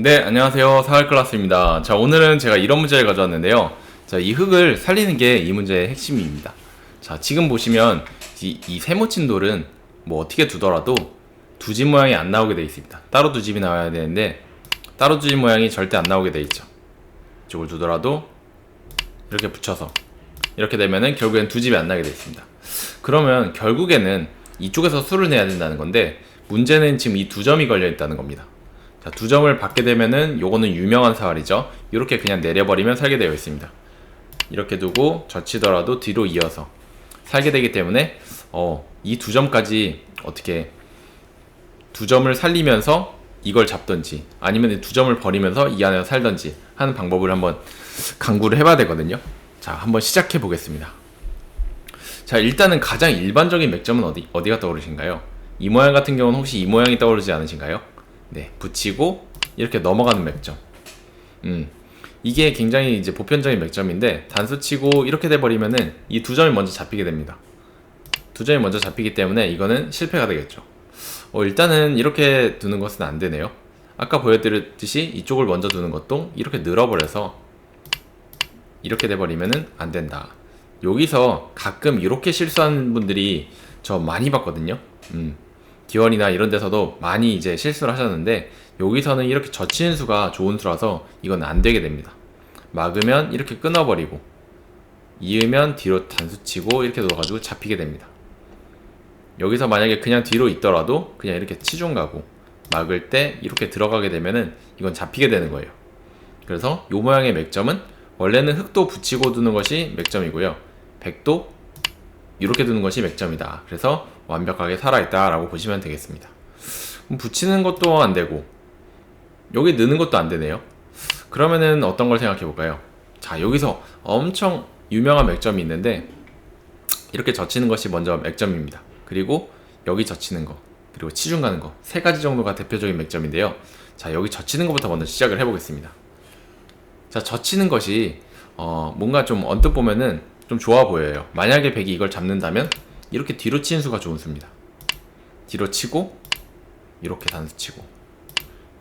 네, 안녕하세요. 사활클라스입니다. 자, 오늘은 제가 이런 문제를 가져왔는데요. 자, 이 흙을 살리는 게 이 문제의 핵심입니다. 자, 지금 보시면 이, 이 세모친돌은 뭐 어떻게 두더라도 두 집 모양이 안 나오게 돼 있습니다. 따로 두 집이 나와야 되는데 따로 두 집 모양이 절대 안 나오게 돼 있죠. 이쪽을 두더라도 이렇게 붙여서 이렇게 되면은 결국엔 두 집이 안 나게 돼 있습니다. 그러면 결국에는 이쪽에서 수를 내야 된다는 건데 문제는 지금 이 두 점이 걸려 있다는 겁니다. 자, 두 점을 받게 되면은 요거는 유명한 사활이죠. 이렇게 그냥 내려버리면 살게 되어 있습니다. 이렇게 두고 젖히더라도 뒤로 이어서 살게 되기 때문에 어, 이 두 점까지 어떻게 두 점을 살리면서 이걸 잡던지 아니면 이두 점을 버리면서 이 안에서 살던지 하는 방법을 한번 강구를 해봐야 되거든요. 자, 한번 시작해 보겠습니다. 자, 일단은 가장 일반적인 맥점은 어디, 어디가 떠오르신가요? 이 모양 같은 경우는 혹시 이 모양이 떠오르지 않으신가요? 네, 붙이고 이렇게 넘어가는 맥점. 음, 이게 굉장히 이제 보편적인 맥점인데 단수 치고 이렇게 돼버리면은 이 두 점이 먼저 잡히게 됩니다. 두 점이 먼저 잡히기 때문에 이거는 실패가 되겠죠. 어, 일단은 이렇게 두는 것은 안 되네요. 아까 보여드렸듯이 이쪽을 먼저 두는 것도 이렇게 늘어버려서 이렇게 돼버리면은 안 된다. 여기서 가끔 이렇게 실수하는 분들이 저 많이 봤거든요. 음. 기원이나 이런 데서도 많이 이제 실수를 하셨는데 여기서는 이렇게 젖히는 수가 좋은 수라서 이건 안 되게 됩니다. 막으면 이렇게 끊어버리고 이으면 뒤로 단수 치고 이렇게 넣어가지고 잡히게 됩니다. 여기서 만약에 그냥 뒤로 있더라도 그냥 이렇게 치중 가고 막을 때 이렇게 들어가게 되면은 이건 잡히게 되는 거예요. 그래서 요 모양의 맥점은 원래는 흙도 붙이고 두는 것이 맥점이고요. 백도 이렇게 두는 것이 맥점이다. 그래서 완벽하게 살아있다라고 보시면 되겠습니다. 붙이는 것도 안 되고 여기 넣는 것도 안 되네요. 그러면은 어떤 걸 생각해 볼까요? 자 여기서 엄청 유명한 맥점이 있는데 이렇게 젖히는 것이 먼저 맥점입니다. 그리고 여기 젖히는 거 그리고 치중 가는 거 세 가지 정도가 대표적인 맥점인데요. 자 여기 젖히는 것부터 먼저 시작을 해보겠습니다. 자 젖히는 것이 어, 뭔가 좀 언뜻 보면은 좀 좋아 보여요. 만약에 백이 이걸 잡는다면 이렇게 뒤로 치는 수가 좋은 수입니다. 뒤로 치고 이렇게 단수 치고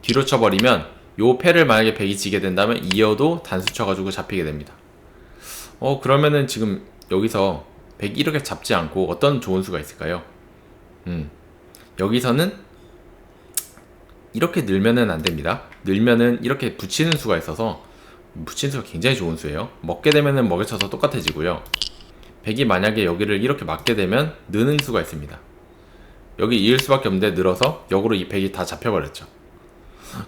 뒤로 쳐버리면 요 패를 만약에 백이 지게 된다면 이어도 단수 쳐가지고 잡히게 됩니다. 어 그러면은 지금 여기서 백이 이렇게 잡지 않고 어떤 좋은 수가 있을까요? 음 여기서는 이렇게 늘면은 안 됩니다. 늘면은 이렇게 붙이는 수가 있어서 붙이는 수가 굉장히 좋은 수예요. 먹게 되면은 먹여쳐서 똑같아지고요. 백이 만약에 여기를 이렇게 맞게 되면 느는 수가 있습니다. 여기 이을 수밖에 없는데 늘어서 역으로 이 백이 다 잡혀버렸죠.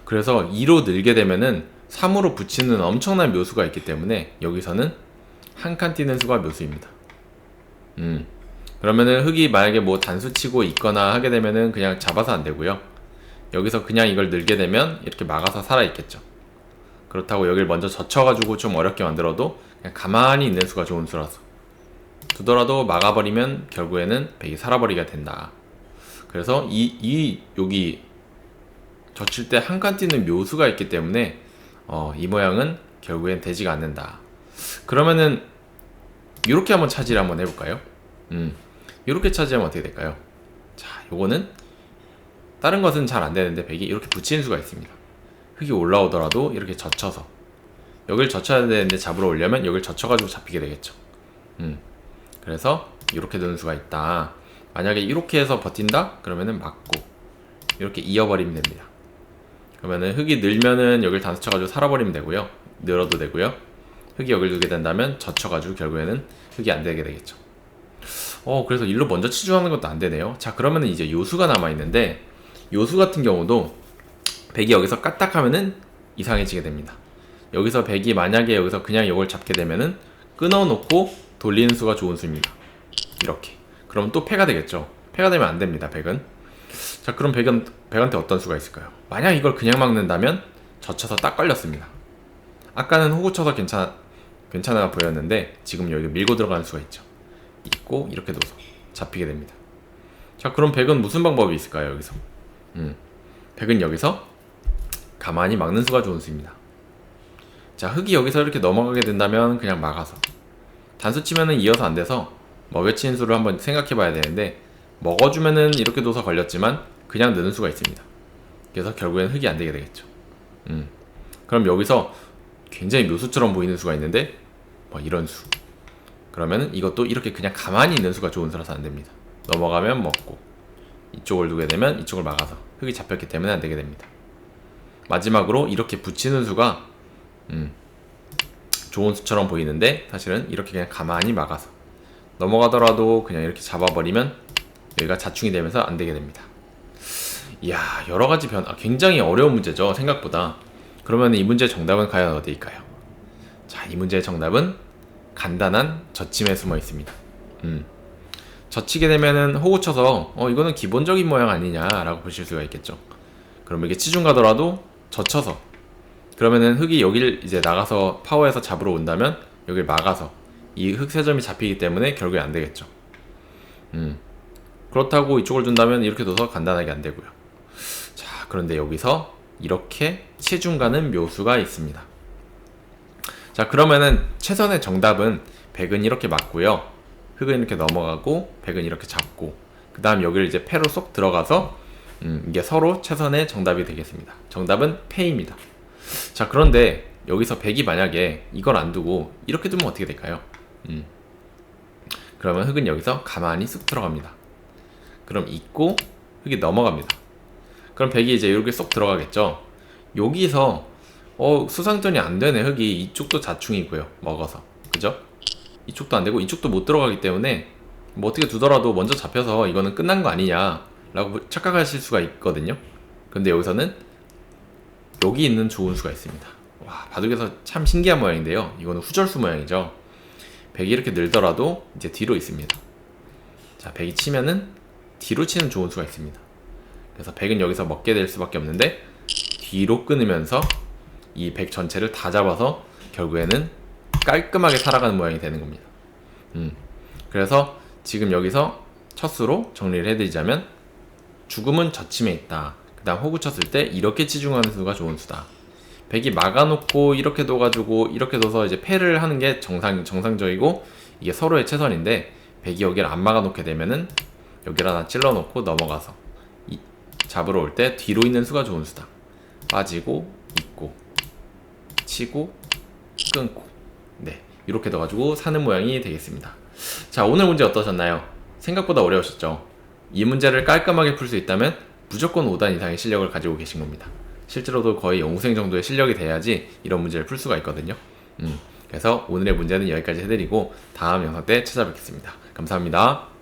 그래서 2로 늘게 되면은 3으로 붙이는 엄청난 묘수가 있기 때문에 여기서는 한 칸 뛰는 수가 묘수입니다. 음. 그러면은 흙이 만약에 뭐 단수 치고 있거나 하게 되면은 그냥 잡아서 안 되고요. 여기서 그냥 이걸 늘게 되면 이렇게 막아서 살아 있겠죠. 그렇다고 여기를 먼저 젖혀가지고 좀 어렵게 만들어도 그냥 가만히 있는 수가 좋은 수라서 두더라도 막아버리면 결국에는 백이 살아버리게 된다. 그래서 이, 이 여기 젖힐 때 한 칸 뛰는 묘수가 있기 때문에 어, 이 모양은 결국엔 되지가 않는다. 그러면은 이렇게 한번 차지를 한번 해볼까요? 음, 이렇게 차지하면 어떻게 될까요? 자, 요거는 다른 것은 잘 안 되는데 백이 이렇게 붙이는 수가 있습니다. 흙이 올라오더라도 이렇게 젖혀서 여길 젖혀야 되는데 잡으러 오려면 여길 젖혀가지고 잡히게 되겠죠. 음, 그래서 이렇게 되는 수가 있다. 만약에 이렇게 해서 버틴다? 그러면은 맞고 이렇게 이어버리면 됩니다. 그러면은 흙이 늘면은 여길 단수 쳐가지고 살아버리면 되고요. 늘어도 되고요. 흙이 여길 두게 된다면 젖혀가지고 결국에는 흙이 안 되게 되겠죠. 어, 그래서 일로 먼저 치중하는 것도 안 되네요. 자, 그러면은 이제 요수가 남아 있는데 요수 같은 경우도 백이 여기서 까딱하면은 이상해지게 됩니다. 여기서 백이 만약에 여기서 그냥 이걸 잡게 되면은 끊어놓고 돌리는 수가 좋은 수입니다. 이렇게. 그럼 또 패가 되겠죠. 패가 되면 안 됩니다. 백은. 자, 그럼 백은 백한테 어떤 수가 있을까요? 만약 이걸 그냥 막는다면 젖혀서 딱 걸렸습니다. 아까는 호구 쳐서 괜찮 괜찮아 보였는데 지금 여기 밀고 들어가는 수가 있죠. 있고 이렇게 둬서 잡히게 됩니다. 자, 그럼 백은 무슨 방법이 있을까요? 여기서. 음. 백은 여기서 가만히 막는 수가 좋은 수입니다. 자, 흙이 여기서 이렇게 넘어가게 된다면 그냥 막아서 단수 치면은 이어서 안 돼서 먹여치는 수를 한번 생각해 봐야 되는데 먹어주면은 이렇게 둬서 걸렸지만 그냥 느는 수가 있습니다. 그래서 결국엔 흙이 안 되게 되겠죠. 음. 그럼 여기서 굉장히 묘수처럼 보이는 수가 있는데 뭐 이런 수. 그러면 이것도 이렇게 그냥 가만히 있는 수가 좋은 수라서 안 됩니다. 넘어가면 먹고 이쪽을 두게 되면 이쪽을 막아서 흙이 잡혔기 때문에 안 되게 됩니다. 마지막으로 이렇게 붙이는 수가 음, 좋은 수처럼 보이는데 사실은 이렇게 그냥 가만히 막아서 넘어가더라도 그냥 이렇게 잡아버리면 여기가 자충이 되면서 안 되게 됩니다. 이야 여러 가지 변 아, 굉장히 어려운 문제죠 생각보다. 그러면 이 문제의 정답은 과연 어디일까요? 자, 이 문제의 정답은 간단한 젖힘에 숨어 있습니다. 음. 젖히게 되면은 호구 쳐서 어 이거는 기본적인 모양 아니냐라고 보실 수가 있겠죠. 그럼 이게 치중 가더라도 젖혀서 그러면은 흙이 여기를 이제 나가서 파워에서 잡으러 온다면 여기를 막아서 이 흙 세 점이 잡히기 때문에 결국에 안 되겠죠. 음. 그렇다고 이쪽을 둔다면 이렇게 둬서 간단하게 안 되고요. 자, 그런데 여기서 이렇게 치중 가는 묘수가 있습니다. 자, 그러면은 최선의 정답은 100은 이렇게 맞고요. 흙은 이렇게 넘어가고 100은 이렇게 잡고 그 다음 여기를 이제 패로 쏙 들어가서 음, 이게 서로 최선의 정답이 되겠습니다. 정답은 패입니다. 자, 그런데 여기서 100이 만약에 이걸 안 두고 이렇게 두면 어떻게 될까요? 음. 그러면 흙은 여기서 가만히 쑥 들어갑니다. 그럼 있고 흙이 넘어갑니다. 그럼 100이 이제 이렇게 쏙 들어가겠죠. 여기서 어 수상전이 안 되네 흙이 이쪽도 자충이고요. 먹어서 그죠? 이쪽도 안 되고 이쪽도 못 들어가기 때문에 뭐 어떻게 두더라도 먼저 잡혀서 이거는 끝난 거 아니냐 라고 착각하실 수가 있거든요. 근데 여기서는 여기 있는 좋은 수가 있습니다. 와 바둑에서 참 신기한 모양인데요. 이거는 후절수 모양이죠. 100이 이렇게 늘더라도 이제 뒤로 있습니다. 자 100이 치면은 뒤로 치는 좋은 수가 있습니다. 그래서 100은 여기서 먹게 될 수밖에 없는데 뒤로 끊으면서 이100 전체를 다 잡아서 결국에는 깔끔하게 살아가는 모양이 되는 겁니다. 음. 그래서 지금 여기서 첫 수로 정리를 해드리자면 죽음은 저침에 있다. 그 다음 호구 쳤을 때 이렇게 치중하는 수가 좋은 수다. 100이 막아놓고 이렇게 둬가지고 이렇게 둬서 이제 패를 하는 게 정상, 정상적이고 이게 서로의 최선인데 100이 여기를 안 막아놓게 되면은 여기를 하나 찔러놓고 넘어가서 이, 잡으러 올 때 뒤로 있는 수가 좋은 수다. 빠지고 있고 치고 끊고 네 이렇게 넣어가지고 사는 모양이 되겠습니다. 자 오늘 문제 어떠셨나요? 생각보다 어려우셨죠? 이 문제를 깔끔하게 풀 수 있다면 무조건 5단 이상의 실력을 가지고 계신 겁니다. 실제로도 거의 영생 정도의 실력이 돼야지 이런 문제를 풀 수가 있거든요. 음, 그래서 오늘의 문제는 여기까지 해드리고 다음 영상 때 찾아뵙겠습니다. 감사합니다.